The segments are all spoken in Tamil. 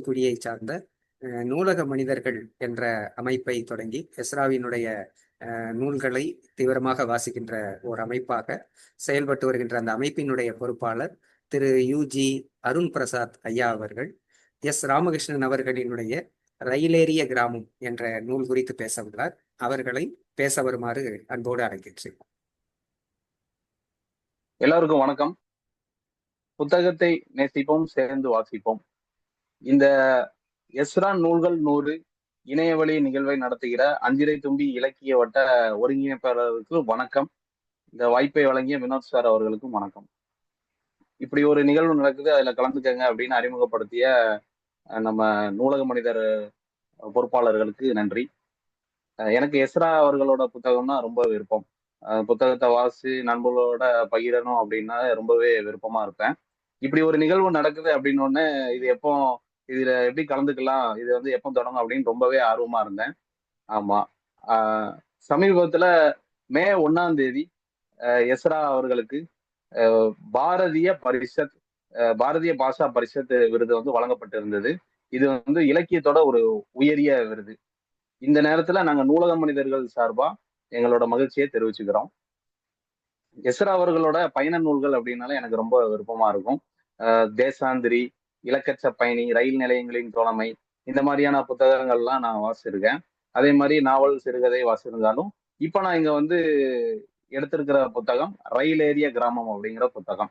குடியை சார்ந்த நூலக மனிதர்கள் என்ற அமைப்பை தொடங்கி எஸ்ராவினுடைய நூல்களை தீவிரமாக வாசிக்கின்ற ஒரு அமைப்பாக செயல்பட்டு வருகின்ற அந்த அமைப்பினுடைய பொறுப்பாளர் திரு யுஜி அருண் பிரசாத் ஐயா அவர்கள் எஸ். ராமகிருஷ்ணன் அவர்களினுடைய ரயிலேறிய கிராமம் என்ற நூல் குறித்து பேச உள்ளார். அவர்களை பேச வருமாறு அன்போடு அழைக்கின்றேன். எல்லாருக்கும் வணக்கம். புத்தகத்தை நேசிப்போம் சேர்ந்து வாசிப்போம். இந்த எஸ்ரான் நூல்கள் நூறு இணையவழி நிகழ்வை நடத்துகிற அஞ்சிரை தும்பி இலக்கிய வட்ட ஒருங்கிணைப்பாளருக்கு வணக்கம். இந்த வாய்ப்பை வழங்கிய வினோத் சார் அவர்களுக்கும் வணக்கம். இப்படி ஒரு நிகழ்வு நடக்குது அதுல கலந்துக்கங்க அப்படின்னு அறிமுகப்படுத்திய நம்ம நூலக மனிதர் பொறுப்பாளர்களுக்கு நன்றி. எனக்கு எஸ்ரா அவர்களோட புத்தகம்னா ரொம்ப விருப்பம். புத்தகத்தை வாசி நண்பர்களோட பகிரணும் அப்படின்னா ரொம்பவே விருப்பமா இருப்பேன். இப்படி ஒரு நிகழ்வு நடக்குது அப்படின்னு இது எப்போ இதுல எப்படி கலந்துக்கலாம் இது வந்து எப்போ தொடங்கும் அப்படின்னு ரொம்பவே ஆர்வமா இருந்தேன். ஆமா. ஆஹ் சமீபத்துல மே ஒன்னாம் தேதி அஹ் எஸ்ரா அவர்களுக்கு அஹ் பாரதிய பரிஷத் பாரதிய பாஷா பரிஷத் விருது வந்து வழங்கப்பட்டிருந்தது. இது வந்து இலக்கியத்தோட ஒரு உயரிய விருது. இந்த நேரத்துல நாங்க நூலக மனிதர்கள் சார்பா எங்களோட மகிழ்ச்சியை தெரிவிச்சுக்கிறோம். எஸ்ரா அவர்களோட பயண நூல்கள் அப்படின்னால எனக்கு ரொம்ப விருப்பமா இருக்கும். தேசாந்திரி இலக்கச்ச பயணி ரயில் நிலையங்களின் தோழமை இந்த மாதிரியான புத்தகங்கள்லாம் நான் வாசிச்சிருக்கேன். அதே மாதிரி நாவல் சிறுகதை வாசிச்சிருந்தாலும் இப்போ நான் இங்க வந்து எடுத்திருக்கிற புத்தகம் ரயில் ஏரிய கிராமம் அப்படிங்கிற புத்தகம்.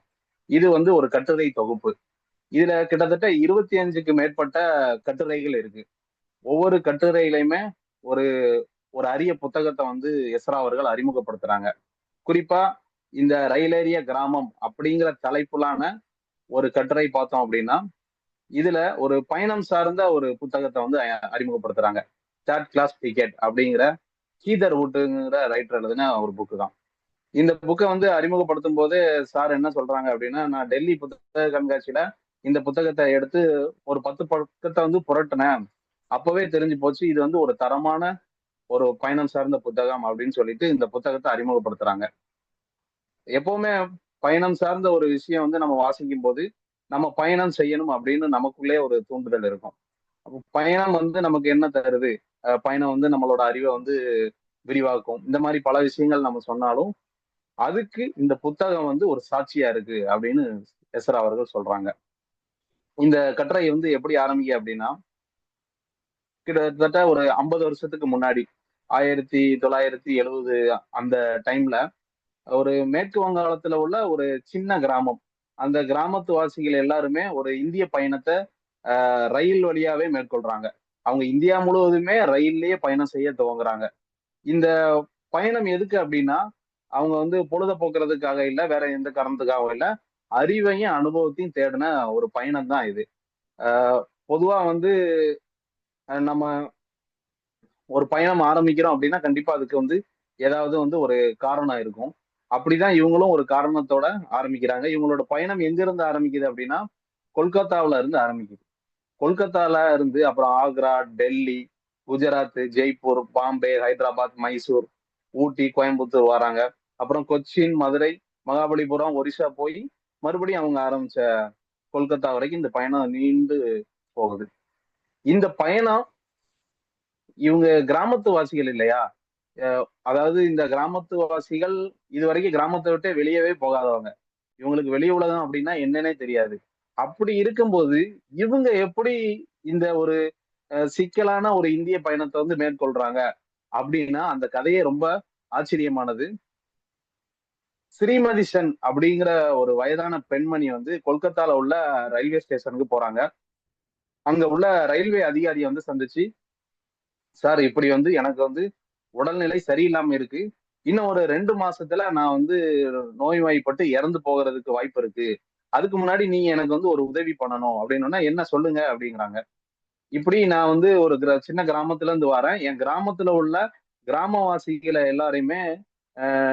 இது வந்து ஒரு கட்டுரை தொகுப்பு. இதுல கிட்டத்தட்ட இருபத்தி அஞ்சுக்கு மேற்பட்ட கட்டுரைகள் இருக்கு. ஒவ்வொரு கட்டுரையிலையுமே ஒரு ஒரு அரிய புத்தகத்தை வந்து எஸ்ரா அவர்கள் அறிமுகப்படுத்துறாங்க. குறிப்பா இந்த ரயிலேறிய கிராமம் அப்படிங்கிற தலைப்புலான ஒரு கட்டுரை பார்த்தோம் அப்படின்னா இதுல ஒரு பயணம் சார்ந்த ஒரு புத்தகத்தை வந்து அறிமுகப்படுத்துறாங்க. தேர்ட் கிளாஸ் டிக்கெட் அப்படிங்கிற கீதர் வுட்டுங்கிற ரைட்டர் எழுதுன ஒரு புக்கு தான். இந்த புக்கை வந்து அறிமுகப்படுத்தும் போது சார் என்ன சொல்றாங்க அப்படின்னா நான் டெல்லி புத்தக கண்காட்சியில இந்த புத்தகத்தை எடுத்து ஒரு பத்து பக்கத்தை வந்து புரட்டினேன். அப்பவே தெரிஞ்சு போச்சு இது வந்து ஒரு தரமான ஒரு பயணம் சார்ந்த புத்தகம் அப்படின்னு சொல்லிட்டு இந்த புத்தகத்தை அறிமுகப்படுத்துறாங்க. எப்பவுமே பயணம் சார்ந்த ஒரு விஷயம் வந்து நம்ம வாசிக்கும் போது நம்ம பயணம் செய்யணும் அப்படின்னு நமக்குள்ளே ஒரு தூண்டுதல் இருக்கும். அப்போ பயணம் வந்து நமக்கு என்ன தருது? பயணம் வந்து நம்மளோட அறிவை வந்து விரிவாக்கும். இந்த மாதிரி பல விஷயங்கள் நம்ம சொன்னாலும் அதுக்கு இந்த புத்தகம் வந்து ஒரு சாட்சியா இருக்கு அப்படின்னு எஸ்ரா அவர்கள் சொல்றாங்க. இந்த கட்டுரை வந்து எப்படி ஆரம்பிக்க அப்படின்னா கிட்டத்தட்ட ஒரு ஐம்பது வருஷத்துக்கு முன்னாடி ஆயிரத்தி தொள்ளாயிரத்தி எழுபது அந்த டைம்ல ஒரு மேற்கு வங்காளத்துல உள்ள ஒரு சின்ன கிராமம். அந்த கிராமத்து வாசிகள் எல்லாருமே ஒரு இந்திய பயணத்தை ஆஹ், ரயில் வழியாவே மேற்கொள்றாங்க. அவங்க இந்தியா முழுவதுமே ரயில்லயே பயணம் செய்ய துவங்குறாங்க. இந்த பயணம் எதுக்கு அப்படின்னா அவங்க வந்து பொழுத போக்குறதுக்காக இல்ல வேற எந்த காரணத்துக்காகவும் இல்ல அறிவையும் அனுபவத்தையும் தேடின ஒரு பயணம் தான் இது. ஆஹ், பொதுவா வந்து நம்ம ஒரு பயணம் ஆரம்பிக்கிறோம் அப்படின்னா கண்டிப்பா அதுக்கு வந்து ஏதாவது வந்து ஒரு காரணம் இருக்கும். அப்படிதான் இவங்களும் ஒரு காரணத்தோட ஆரம்பிக்கிறாங்க. இவங்களோட பயணம் எங்க இருந்து ஆரம்பிக்குது அப்படின்னா கொல்கத்தாவுல இருந்து ஆரம்பிக்குது. கொல்கத்தால இருந்து அப்புறம் ஆக்ரா டெல்லி குஜராத் ஜெய்ப்பூர் பாம்பே ஹைதராபாத் மைசூர் ஊட்டி கோயம்புத்தூர் வராங்க. அப்புறம் கொச்சின் மதுரை மகாபலிபுரம் ஒரிசா போய் மறுபடியும் அவங்க ஆரம்பிச்ச கொல்கத்தா வரைக்கும் இந்த பயணம் நீண்டு போகுது. இந்த பயணம் இவங்க கிராமத்து வாசிகள் இல்லையா? அதாவது இந்த கிராமத்து வாசிகள் இது வரைக்கும் கிராமத்தை விட்டே வெளியவே போகாதவங்க. இவங்களுக்கு வெளி உலகம் அப்படின்னா என்னன்னே தெரியாது. அப்படி இருக்கும்போது இவங்க எப்படி இந்த ஒரு சிக்கலான ஒரு இந்திய பயணத்தை வந்து மேற்கொள்றாங்க அப்படின்னா அந்த கதையே ரொம்ப ஆச்சரியமானது. ஸ்ரீமதி சென் அப்படிங்கிற ஒரு வயதான பெண்மணி வந்து கொல்கத்தால உள்ள ரயில்வே ஸ்டேஷனுக்கு போறாங்க. அங்க உள்ள ரயில்வே அதிகாரியை வந்து சந்திச்சு சார் இப்படி வந்து எனக்கு வந்து உடல்நிலை சரியில்லாம இருக்கு. இன்னும் ஒரு ரெண்டு மாசத்துல நான் வந்து நோய்வாய்ப்பட்டு இறந்து போகிறதுக்கு வாய்ப்பு இருக்கு. அதுக்கு முன்னாடி நீங்க எனக்கு வந்து ஒரு உதவி பண்ணணும் அப்படின்னா என்ன சொல்லுங்க? அப்படிங்கிறாங்க. இப்படி நான் வந்து ஒரு கிர- சின்ன கிராமத்துல இருந்து வரேன். என் கிராமத்துல உள்ள கிராமவாசிகளை எல்லாரையுமே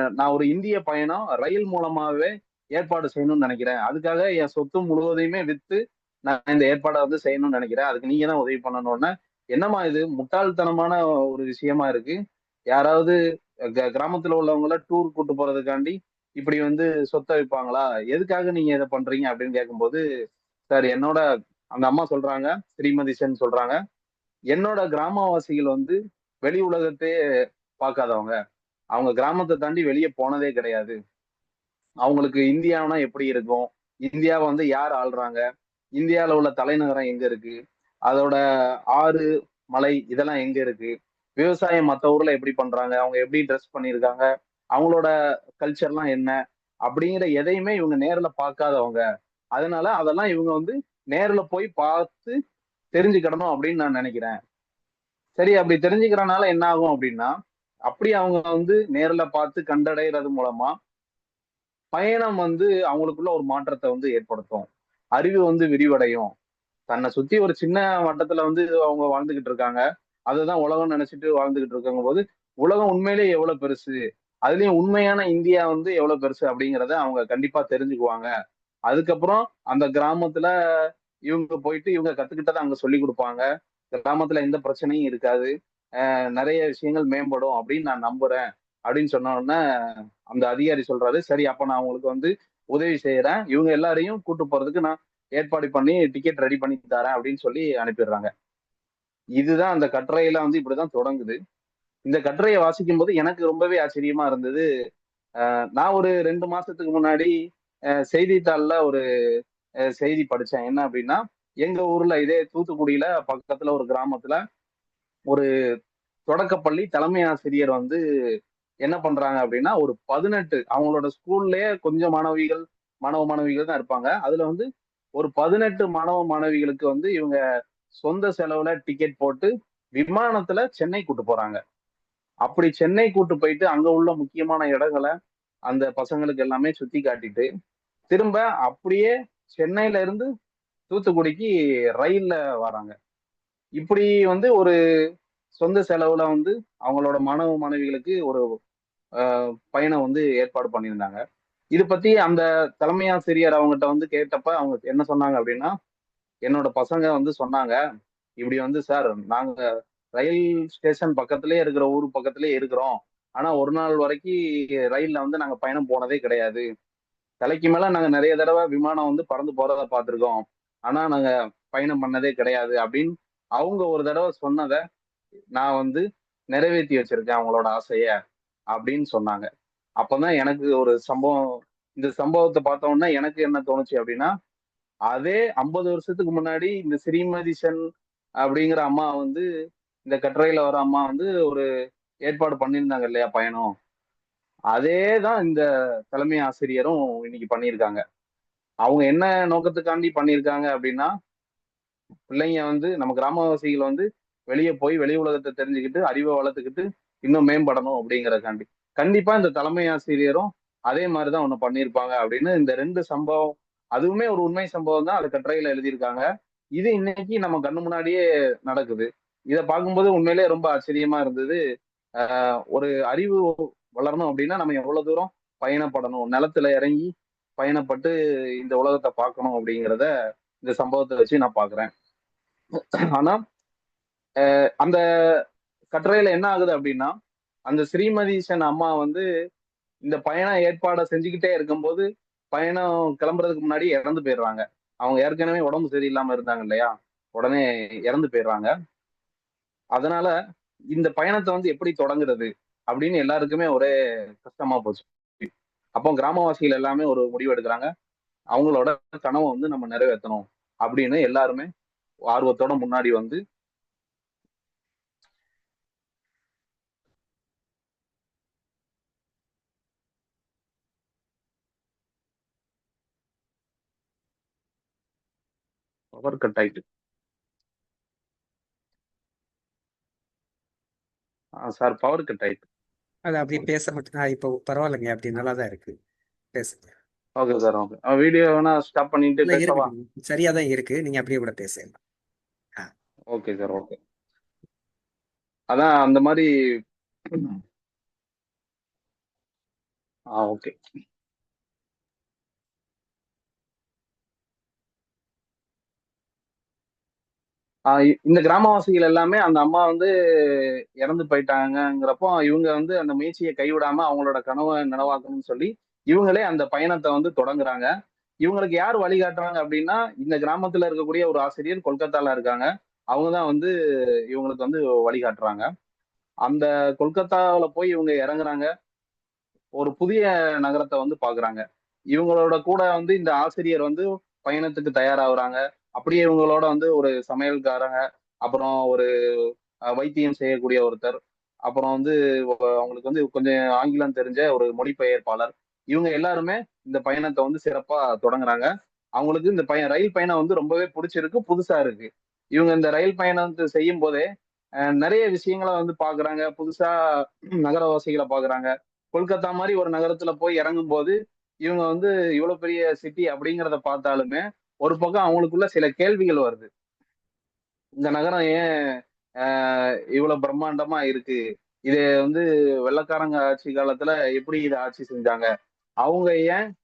நான் ஒரு இந்திய பயணம் ரயில் மூலமாவே ஏற்பாடு செய்யணும்னு நினைக்கிறேன். அதுக்காக என் சொத்து முழுவதையுமே வித்து நான் இந்த ஏற்பாடை வந்து செய்யணும்னு நினைக்கிறேன். அதுக்கு நீங்க தான் உதவி பண்ணணும்னா. என்னம்மா இது? முட்டாள்தனமான ஒரு விஷயமா இருக்கு. யாராவது க- கிராமத்துல உள்ளவங்கள டூர் கூட்டு போறதுக்காண்டி இப்படி வந்து சொத்தை வைப்பாங்களா? எதுக்காக நீங்க இதை பண்றீங்க? அப்படின்னு கேட்கும்போது சார் என்னோட அந்த அம்மா சொல்றாங்க ஸ்ரீமதி சென் சொல்றாங்க என்னோட கிராமவாசிகள் வந்து வெளி உலகத்தையே பார்க்காதவங்க. அவங்க கிராமத்தை தாண்டி வெளியே போனதே கிடையாது. அவங்களுக்கு இந்தியானா எப்படி இருக்கும்? இந்தியாவை வந்து யார் ஆள்றாங்க? இந்தியாவில் உள்ள தலைநகரம் எங்க இருக்கு? அதோட ஆறு மலை இதெல்லாம் எங்க இருக்கு? விவசாயம் மற்ற ஊர்ல எப்படி பண்றாங்க? அவங்க எப்படி ட்ரெஸ் பண்ணியிருக்காங்க? அவங்களோட கல்ச்சர்லாம் என்ன? அப்படிங்கிற எதையுமே இவங்க நேர்ல பார்க்காதவங்க. அதனால அதெல்லாம் இவங்க வந்து நேர்ல போய் பார்த்து தெரிஞ்சுக்கிடணும் அப்படின்னு நான் நினைக்கிறேன். சரி அப்படி தெரிஞ்சுக்கிறனால என்ன ஆகும் அப்படின்னா அப்படி அவங்க வந்து நேர்ல பார்த்து கண்டடைகிறது மூலமா பயணம் வந்து அவங்களுக்குள்ள ஒரு மாற்றத்தை வந்து ஏற்படுத்தும். அறிவு வந்து விரிவடையும். தன்னை சுத்தி ஒரு சின்ன வட்டத்துல வந்து அவங்க வாழ்ந்துகிட்டு இருக்காங்க. அதுதான் உலகம் நினைச்சிட்டு வாழ்ந்துகிட்டு இருக்காங்க போது உலகம் உண்மையிலேயே எவ்வளவு பெருசு? அதுலயும் உண்மையான இந்தியா வந்து எவ்வளவு பெருசு அப்படிங்கிறத அவங்க கண்டிப்பா தெரிஞ்சுக்குவாங்க. அதுக்கப்புறம் அந்த கிராமத்துல இவங்க போயிட்டு இவங்க கத்துக்கிட்டதை அங்க சொல்லி கொடுப்பாங்க. கிராமத்துல எந்த பிரச்சனையும் இருக்காது. நிறைய விஷயங்கள் மேம்படும் அப்படின்னு நான் நம்புறேன் அப்படின்னு சொன்ன உடனே அந்த அதிகாரி சொல்றாரு. சரி அப்ப நான் அவங்களுக்கு வந்து உதவி செய்யறேன். இவங்க எல்லாரையும் கூட்டு போறதுக்கு நான் ஏற்பாடு பண்ணி டிக்கெட் ரெடி பண்ணி தரேன் அப்படின்னு சொல்லி அனுப்பிடுறாங்க. இதுதான் அந்த கட்டுரையில வந்து இப்படிதான் தொடங்குது. இந்த கட்டுரையை வாசிக்கும் போது எனக்கு ரொம்பவே ஆச்சரியமா இருந்தது. நான் ஒரு ரெண்டு மாசத்துக்கு முன்னாடி செய்தித்தாளில் செய்தித்தாள்ல ஒரு செய்தி படிச்சேன். என்ன அப்படின்னா எங்க ஊர்ல இதே தூத்துக்குடியில பக்கத்துல ஒரு கிராமத்துல ஒரு தொடக்கப்பள்ளி தலைமை ஆசிரியர் வந்து என்ன பண்றாங்க அப்படின்னா ஒரு பதினெட்டு அவங்களோட ஸ்கூல்லயே கொஞ்சம் மாணவிகள் மாணவ மாணவிகள் தான் இருப்பாங்க. அதுல வந்து ஒரு பதினெட்டு மாணவ மாணவிகளுக்கு வந்து இவங்க சொந்த செலவுல டிக்கெட் போட்டு விமானத்துல சென்னை கூட்டு போறாங்க. அப்படி சென்னை கூட்டு போயிட்டு அங்க உள்ள முக்கியமான இடங்களை அந்த பசங்களுக்கு எல்லாமே சுத்தி காட்டிட்டு திரும்ப அப்படியே சென்னையில இருந்து தூத்துக்குடிக்கு ரயில்ல வராங்க. இப்படி வந்து ஒரு சொந்த செலவுல வந்து அவங்களோட மாணவ மாணவிகளுக்கு ஒரு பயணம் வந்து ஏற்பாடு பண்ணியிருந்தாங்க. இது பத்தி அந்த தலைமை ஆசிரியர் அவங்ககிட்ட வந்து கேட்டப்ப அவங்க என்ன சொன்னாங்க அப்படின்னா என்னோட பசங்க வந்து சொன்னாங்க இப்படி வந்து சார் நாங்க ரயில் ஸ்டேஷன் பக்கத்திலே இருக்கிற ஊர் பக்கத்திலே இருக்கிறோம். ஆனா ஒரு நாள் வரைக்கும் ரயில்ல வந்து நாங்க பயணம் போனதே கிடையாது. தலைக்கு மேல நாங்க நிறைய தடவை விமானம் வந்து பறந்து போறத பார்த்துருக்கோம். ஆனா நாங்க பயணம் பண்ணதே கிடையாது. அப்படின்னு அவங்க ஒரு தடவை சொன்னதை நான் வந்து நிறைவேற்றி வச்சிருக்கேன் அவங்களோட ஆசைய அப்படின்னு சொன்னாங்க. அப்பதான் எனக்கு ஒரு சம்பவம் இந்த சம்பவத்தை பார்த்தோன்னா எனக்கு என்ன தோணுச்சு அப்படின்னா அதே ஐம்பது வருஷத்துக்கு முன்னாடி இந்த ஸ்ரீமதிஷன் அப்படிங்கிற அம்மா வந்து இந்த கட்டுரையில வர அம்மா வந்து ஒரு ஏற்பாடு பண்ணியிருந்தாங்க இல்லையா பயணம்? அதே தான் இந்த தலைமை ஆசிரியரும் இன்னைக்கு பண்ணியிருக்காங்க. அவங்க என்ன நோக்கத்துக்காண்டி பண்ணியிருக்காங்க அப்படின்னா பிள்ளைங்க வந்து நம்ம கிராமவாசிகள் வந்து வெளியே போய் வெளி உலகத்தை தெரிஞ்சுக்கிட்டு அறிவை வளர்த்துக்கிட்டு இன்னும் மேம்படணும் அப்படிங்கறதுக்காண்டி. கண்டிப்பா இந்த தலைமை ஆசிரியரும் அதே மாதிரிதான் ஒண்ணு பண்ணியிருப்பாங்க அப்படின்னு இந்த ரெண்டு சம்பவம் அதுவுமே ஒரு உண்மை சம்பவம் தான். அது கட்டுரையில எழுதியிருக்காங்க. இது இன்னைக்கு நம்ம கண்ணு முன்னாடியே நடக்குது. இதை பார்க்கும்போது உண்மையிலேயே ரொம்ப ஆச்சரியமா இருந்தது. ஒரு அறிவு வளரணும் அப்படின்னா நம்ம எவ்வளவு தூரம் பயணப்படணும்? நிலத்துல இறங்கி பயணப்பட்டு இந்த உலகத்தை பார்க்கணும் அப்படிங்கிறத இந்த சம்பவத்தை வச்சு நான் பாக்குறேன் ஆனா அந்த கட்டுரையில என்ன ஆகுது அப்படின்னா அந்த ஸ்ரீமதிசன் அம்மா வந்து இந்த பயண ஏற்பாடை செஞ்சுக்கிட்டே இருக்கும்போது பயணம் கிளம்புறதுக்கு முன்னாடி இறந்து போயிடுறாங்க. அவங்க ஏற்கனவே உடம்பு சரியில்லாம இருந்தாங்க இல்லையா? உடனே இறந்து போயிடுறாங்க. அதனால இந்த பயணத்தை வந்து எப்படி தொடங்குறது அப்படின்னு எல்லாருக்குமே ஒரே கஷ்டமா போச்சு. அப்போ கிராமவாசிகள் எல்லாமே ஒரு முடிவு எடுக்கிறாங்க. அவங்களோட கனவை வந்து நம்ம நிறைவேற்றணும் அப்படின்னு எல்லாருமே ஆர்வத்தோட முன்னாடி வந்து பவர் கட் ஆயிட்டு. சார் பவர் கட் ஆயிட்டு. அது அப்படி பேச மட்டும் இப்போ பரவாயில்லைங்க அப்படி நல்லா தான் இருக்கு. பேசுங்க. ஓகே சார் ஓகே வீடியோ வேணா ஸ்டாப் பண்ணிட்டு சரியா தான் இருக்கு. நீங்க அப்படியே கூட பேசலாம். ஓகே சார் ஓகே அதான் அந்த மாதிரி. ஆ ஓகே இந்த கிராமவாசிகள் எல்லாமே அந்த அம்மா வந்து இறந்து போயிட்டாங்கிறப்போ இவங்க வந்து அந்த முயற்சியை கைவிடாம அவங்களோட கனவை நனவாக்கணும்னு சொல்லி இவங்களே அந்த பயணத்தை வந்து தொடங்குறாங்க. இவங்களுக்கு யார் வழிகாட்டுறாங்க அப்படின்னா இந்த கிராமத்துல இருக்கக்கூடிய ஒரு ஆசிரியர் கொல்கத்தால இருக்காங்க. அவங்க தான் வந்து இவங்களுக்கு வந்து வழிகாட்டுறாங்க அந்த கொல்கத்தாவில் போய் இவங்க இறங்குறாங்க. ஒரு புதிய நகரத்தை வந்து பாக்குறாங்க. இவங்களோட கூட வந்து இந்த ஆசிரியர் வந்து பயணத்துக்கு தயாராகுறாங்க. அப்படியே இவங்களோட வந்து ஒரு சமையல்காரங்க அப்புறம் ஒரு வைத்தியம் செய்யக்கூடிய ஒருத்தர் அப்புறம் வந்து அவங்களுக்கு வந்து கொஞ்சம் ஆங்கிலம் தெரிஞ்ச ஒரு மொழிபெயர்ப்பாளர். இவங்க எல்லாருமே இந்த பயணத்தை வந்து சிறப்பா தொடங்குறாங்க. அவங்களுக்கு இந்த பயணம் ரயில் பயணம் வந்து ரொம்பவே பிடிச்சிருக்கு புதுசா இருக்கு. இவங்க இந்த ரயில் பயணத்தை செய்யும் போதே நிறைய விஷயங்களை வந்து பாக்குறாங்க. புதுசா நகரவாசிகளை பாக்குறாங்க. கொல்கத்தா மாதிரி ஒரு நகரத்துல போய் இறங்கும் போது இவங்க வந்து இவ்வளவு பெரிய சிட்டி அப்படிங்கிறத பார்த்தாலுமே ஒரு பக்கம் அவங்களுக்குள்ள சில கேள்விகள் வருது. இந்த நகரம் ஏன் ஆஹ் இவ்வளவு பிரம்மாண்டமா இருக்கு? இது வந்து வெள்ளக்காரங்க ஆட்சி காலத்துல எப்படி இதை ஆட்சி செஞ்சாங்க? அவங்க ஏன்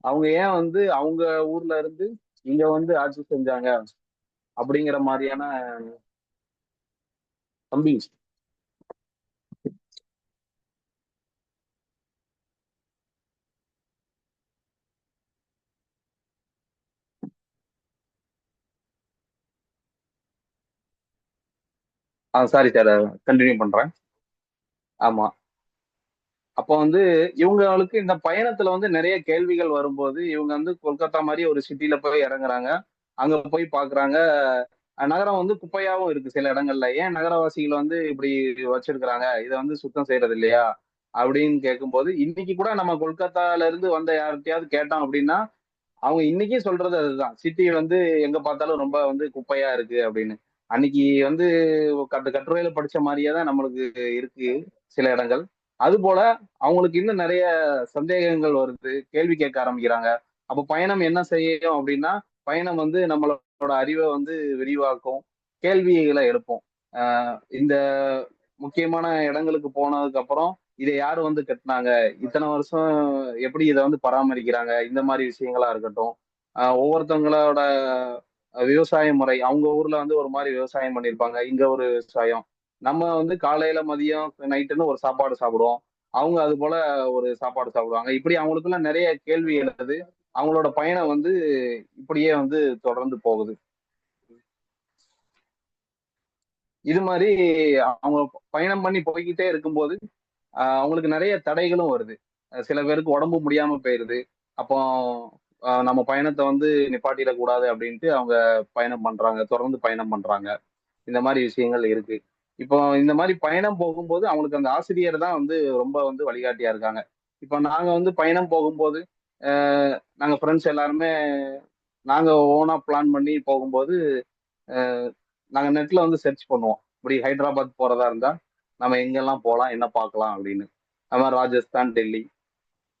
அவங்க ஏன் வந்து அவங்க ஊர்ல இருந்து இங்க வந்து ஆட்சி செஞ்சாங்க? அப்படிங்கிற மாதிரியான தம்பி. ஆ சாரி சார் கண்டினியூ பண்றேன். ஆமா. அப்போ வந்து இவங்களுக்கு இந்த பயணத்துல வந்து நிறைய கேள்விகள் வரும்போது இவங்க வந்து கொல்கத்தா மாதிரி ஒரு சிட்டில போய் இறங்குறாங்க. அங்க போய் பாக்குறாங்க. நகரம் வந்து குப்பையாவும் இருக்கு சில இடங்கள்ல. ஏன் நகரவாசிகள் வந்து இப்படி வச்சிருக்கிறாங்க? இதை வந்து சுத்தம் செய்யறது இல்லையா அப்படின்னு கேட்கும்போது இன்னைக்கு கூட நம்ம கொல்கத்தால இருந்து வந்த யார்கிட்டயாவது கேட்டோம் அப்படின்னா அவங்க இன்னைக்கும் சொல்றது அதுதான். சிட்டி வந்து எங்க பார்த்தாலும் ரொம்ப வந்து குப்பையா இருக்கு அப்படின்னு. அன்னைக்கு வந்து அந்த கட்டுரையில படிச்ச மாதிரியே தான் நம்மளுக்கு இருக்கு சில இடங்கள். அது போல அவங்களுக்கு இன்னும் நிறைய சந்தேகங்கள் வருது கேள்வி கேட்க ஆரம்பிக்கிறாங்க. அப்ப பயணம் என்ன செய்யும் அப்படின்னா பயணம் வந்து நம்மளோட அறிவை வந்து விரிவாக்கும் கேள்விகளை எழுப்போம். இந்த முக்கியமான இடங்களுக்கு போனதுக்கு அப்புறம் இதை யாரு வந்து கட்டினாங்க? இத்தனை வருஷம் எப்படி இதை வந்து பராமரிக்கிறாங்க? இந்த மாதிரி விஷயங்களா இருக்கட்டும். ஒவ்வொருத்தவங்களோட விவசாய முறை. அவங்க ஊர்ல வந்து ஒரு மாதிரி விவசாயம் பண்ணியிருப்பாங்க இங்க ஒரு விவசாயம். நம்ம வந்து காலையில மதியம் நைட்டுன்னு ஒரு சாப்பாடு சாப்பிடுவோம். அவங்க அது போல ஒரு சாப்பாடு சாப்பிடுவாங்க. இப்படி அவங்களுக்குள்ள நிறைய கேள்வி எழுது. அவங்களோட பயணம் வந்து இப்படியே வந்து தொடர்ந்து போகுது. இது மாதிரி அவங்க பயணம் பண்ணி போய்கிட்டே இருக்கும்போது ஆஹ் அவங்களுக்கு நிறைய தடைகளும் வருது. சில பேருக்கு உடம்பு முடியாம போயிருது. அப்போ நம்ம பயணத்தை வந்து நிப்பாட்டிடக்கூடாது அப்படின்ட்டு அவங்க பயணம் பண்றாங்க தொடர்ந்து பயணம் பண்றாங்க. இந்த மாதிரி விஷயங்கள் இருக்கு. இப்போ இந்த மாதிரி பயணம் போகும்போது அவங்களுக்கு அந்த ஆசிரியர் தான் வந்து ரொம்ப வந்து வழிகாட்டியா இருக்காங்க. இப்போ நாங்க வந்து பயணம் போகும்போது நாங்க ஃப்ரெண்ட்ஸ் எல்லாருமே நாங்க ஓனா பிளான் பண்ணி போகும்போது நாங்க நெட்ல வந்து சர்ச் பண்ணுவோம். இப்படி ஹைதராபாத் போறதா இருந்தா நம்ம எங்கெல்லாம் போகலாம் என்ன பார்க்கலாம் அப்படின்னு. நம்ம ராஜஸ்தான் டெல்லி.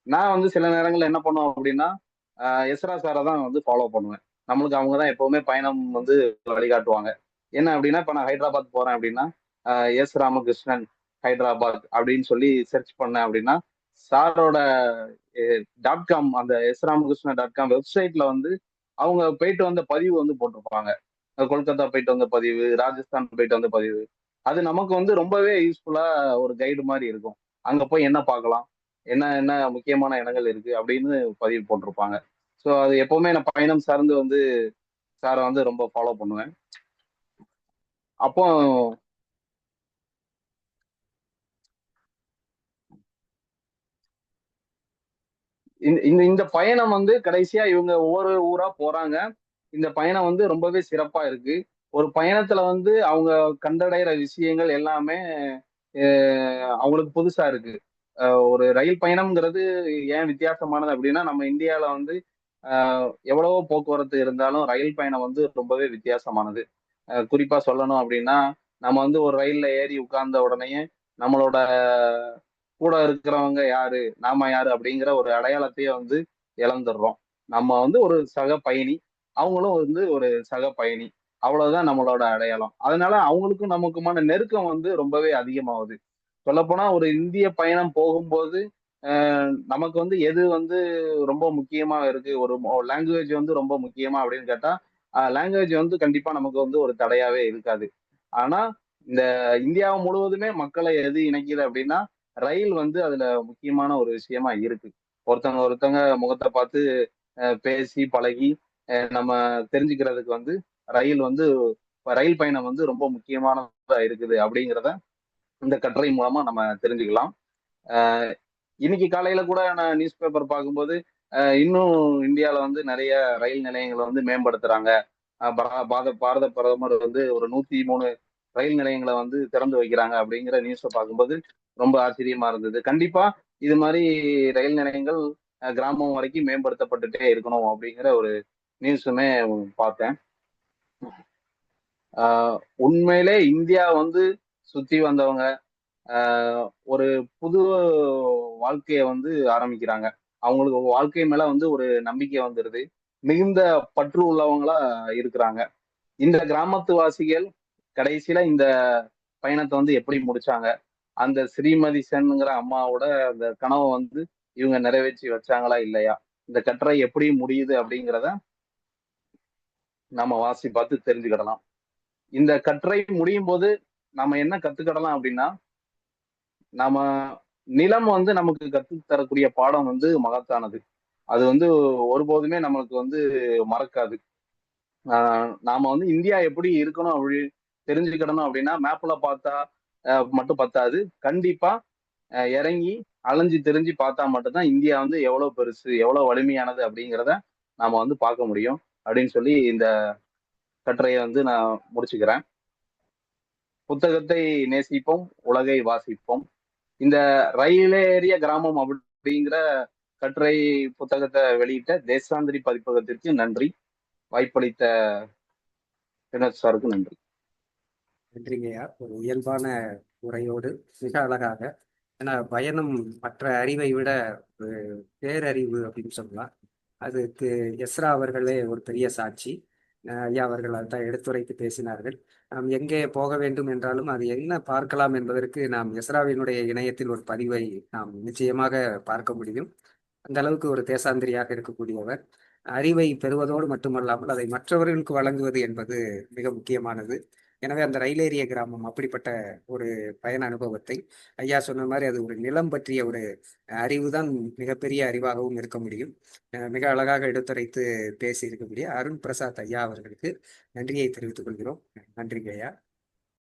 நான் வந்து சில நேரங்கள்ல என்ன பண்ணுவோம் அப்படின்னா எஸ்ரா சாரை தான் வந்து ஃபாலோ பண்ணுவேன். நம்மளுக்கு அவங்க தான் எப்பவுமே பயணம் வந்து வழிகாட்டுவாங்க. என்ன அப்படின்னா இப்போ நான் ஹைதராபாத் போறேன் அப்படின்னா எஸ் ராமகிருஷ்ணன் ஹைதராபாத் அப்படின்னு சொல்லி சர்ச் பண்ணேன் அப்படின்னா சாரோட டாட் காம் அந்த எஸ் ராமகிருஷ்ணன் டாட் காம் வெப்சைட்ல வந்து அவங்க போயிட்டு வந்த பதிவு வந்து போட்டிருப்பாங்க. கொல்கத்தா போயிட்டு வந்த பதிவு ராஜஸ்தான் போயிட்டு வந்த பதிவு. அது நமக்கு வந்து ரொம்பவே யூஸ்ஃபுல்லா ஒரு கைடு மாதிரி இருக்கும். அங்க போய் என்ன பார்க்கலாம்? என்ன என்ன முக்கியமான இடங்கள் இருக்கு அப்படின்னு பதிவு போட்டிருப்பாங்க. ஸோ அது எப்பவுமே நான் பயணம் சார்ந்து வந்து சாரை வந்து ரொம்ப ஃபாலோ பண்ணுவேன். அப்போ இந்த இந்த இந்த பயணம் வந்து கடைசியா இவங்க ஒவ்வொரு ஊரா போறாங்க. இந்த பயணம் வந்து ரொம்பவே சிறப்பா இருக்கு. ஒரு பயணத்துல வந்து அவங்க கண்டடைகிற விஷயங்கள் எல்லாமே அவங்களுக்கு புதுசா இருக்கு. ஒரு ரயில் பயணம்ங்கிறது ஏன் வித்தியாசமானது அப்படின்னா நம்ம இந்தியாவில் வந்து எவ்வளவோ போக்குவரத்து இருந்தாலும் ரயில் பயணம் வந்து ரொம்பவே வித்தியாசமானது. குறிப்பாக குறிப்பா சொல்லணும் அப்படின்னா நம்ம வந்து ஒரு ரயில்ல ஏறி உட்கார்ந்த உடனேயே நம்மளோட கூட இருக்கிறவங்க யாரு நாம யாரு அப்படிங்கிற ஒரு அடையாளத்தையே வந்து இழந்துடுறோம். நம்ம வந்து ஒரு சக பயணி அவங்களும் வந்து ஒரு சக பயணி. அவ்வளவுதான் நம்மளோட அடையாளம். அதனால அவங்களுக்கும் நமக்குமான நெருக்கம் வந்து ரொம்பவே அதிகமாகுது. சொல்லப்போனா ஒரு இந்திய பயணம் போகும்போது நமக்கு வந்து எது வந்து ரொம்ப முக்கியமா இருக்கு? ஒரு லாங்குவேஜ் வந்து ரொம்ப முக்கியமா அப்படின்னு கேட்டா லாங்குவேஜ் வந்து கண்டிப்பா நமக்கு வந்து ஒரு தடையாவே இருக்காது. ஆனா இந்த இந்தியா முழுவதுமே மக்களை எது இணைக்குது அப்படின்னா ரயில் வந்து அதுல முக்கியமான ஒரு விஷயமா இருக்கு. ஒருத்தவங்க ஒருத்தவங்க முகத்தை பார்த்து பேசி பழகி நம்ம தெரிஞ்சுக்கிறதுக்கு வந்து ரயில் வந்து ரயில் பயணம் வந்து ரொம்ப முக்கியமானதா இருக்குது அப்படிங்கிறத இந்த கட்டுரை மூலமா நம்ம தெரிஞ்சுக்கலாம். இன்னைக்கு காலையில கூட நான் நியூஸ் பேப்பர் பார்க்கும்போது இன்னும் இந்தியாவில் வந்து நிறைய ரயில் நிலையங்களை வந்து மேம்படுத்துறாங்க. பாரத பாரத பிரதமர் வந்து ஒரு நூத்தி மூணு ரயில் நிலையங்களை வந்து திறந்து வைக்கிறாங்க அப்படிங்கிற நியூஸை பார்க்கும்போது ரொம்ப ஆச்சரியமா இருந்தது. கண்டிப்பா இது மாதிரி ரயில் நிலையங்கள் கிராமம் வரைக்கும் மேம்படுத்தப்பட்டுட்டே இருக்கணும் அப்படிங்கிற ஒரு நியூஸுமே பார்த்தேன். ஆஹ் உண்மையிலே இந்தியா வந்து சுத்தி வந்தவங்க ஆஹ் ஒரு புது வாழ்க்கைய வந்து ஆரம்பிக்கிறாங்க. அவங்களுக்கு வாழ்க்கை மேல வந்து ஒரு நம்பிக்கை வந்துடுது மிகுந்த பற்று உள்ளவங்களா இருக்கிறாங்க. இந்த கிராமத்து வாசிகள் கடைசியில இந்த பயணத்தை வந்து எப்படி முடிச்சாங்க? அந்த ஸ்ரீமதி சென்ங்கிற அம்மாவோட அந்த கனவை வந்து இவங்க நிறைவேற்றி வச்சாங்களா இல்லையா? இந்த கட்டுரை எப்படி முடியுது அப்படிங்கிறத நம்ம வாசி பார்த்து தெரிஞ்சுக்கிடலாம். இந்த கட்டுரை முடியும் போது நம்ம என்ன கத்துக்கிடலாம் அப்படின்னா நாம நிலம் வந்து நமக்கு கத்து தரக்கூடிய பாடம் வந்து மகத்தானது. அது வந்து ஒருபோதுமே நம்மளுக்கு வந்து மறக்காது. ஆஹ் நாம வந்து இந்தியா எப்படி இருக்கணும் அப்படி தெரிஞ்சுக்கிடணும் அப்படின்னா மேப்ல பார்த்தா மட்டும் பத்தாது. கண்டிப்பா இறங்கி அலைஞ்சு தெரிஞ்சு பார்த்தா மட்டும்தான் இந்தியா வந்து எவ்வளவு பெருசு எவ்வளவு வலிமையானது அப்படிங்கிறத நாம வந்து பார்க்க முடியும் அப்படின்னு சொல்லி இந்த கட்டுரையை வந்து நான் முடிச்சுக்கிறேன். புத்தகத்தை நேசிப்போம் உலகை வாசிப்போம். இந்த ரயிலேறிய கிராமம் அப்படிங்கிற கட்டுரை புத்தகத்தை வெளியிட்ட தேசாந்திரி பதிப்பகத்திற்கு நன்றி. வாய்ப்பளித்த வினோத் சாருக்கு நன்றி. நன்றிங்கய்யா ஒரு இயல்பான உரையோடு மிக அழகாக. ஏன்னா பயணம் மற்ற அறிவை விட ஒரு பேரறிவு அப்படின்னு சொல்லலாம். அதுக்கு எஸ்ரா அவர்களே ஒரு பெரிய சாட்சி. ஐயா அவர்கள் அதான் எடுத்துரைத்து பேசினார்கள். நாம் எங்கே போக வேண்டும் என்றாலும் அது என்ன பார்க்கலாம் என்பதற்கு நாம் எஸ்ராவினுடைய இணையத்தில் ஒரு பதிவை நாம் நிச்சயமாக பார்க்க முடியும். அந்த அளவுக்கு ஒரு தேசாந்திரியாக இருக்கக்கூடியவர். அறிவை பெறுவதோடு மட்டுமல்லாமல் அதை மற்றவர்களுக்கு வழங்குவது என்பது மிக முக்கியமானது. எனவே அந்த ரயிலேரிய கிராமம் அப்படிப்பட்ட ஒரு பயண அனுபவத்தை ஐயா சொன்ன மாதிரி அது ஒரு நிலம் பற்றிய ஒரு அறிவு தான் மிகப்பெரிய அறிவாகவும் இருக்க முடியும். மிக அழகாக எடுத்துரைத்து பேசி இருக்கக்கூடிய அருண் பிரசாத் ஐயா அவர்களுக்கு நன்றியை தெரிவித்துக் கொள்கிறோம். நன்றி ஐயா.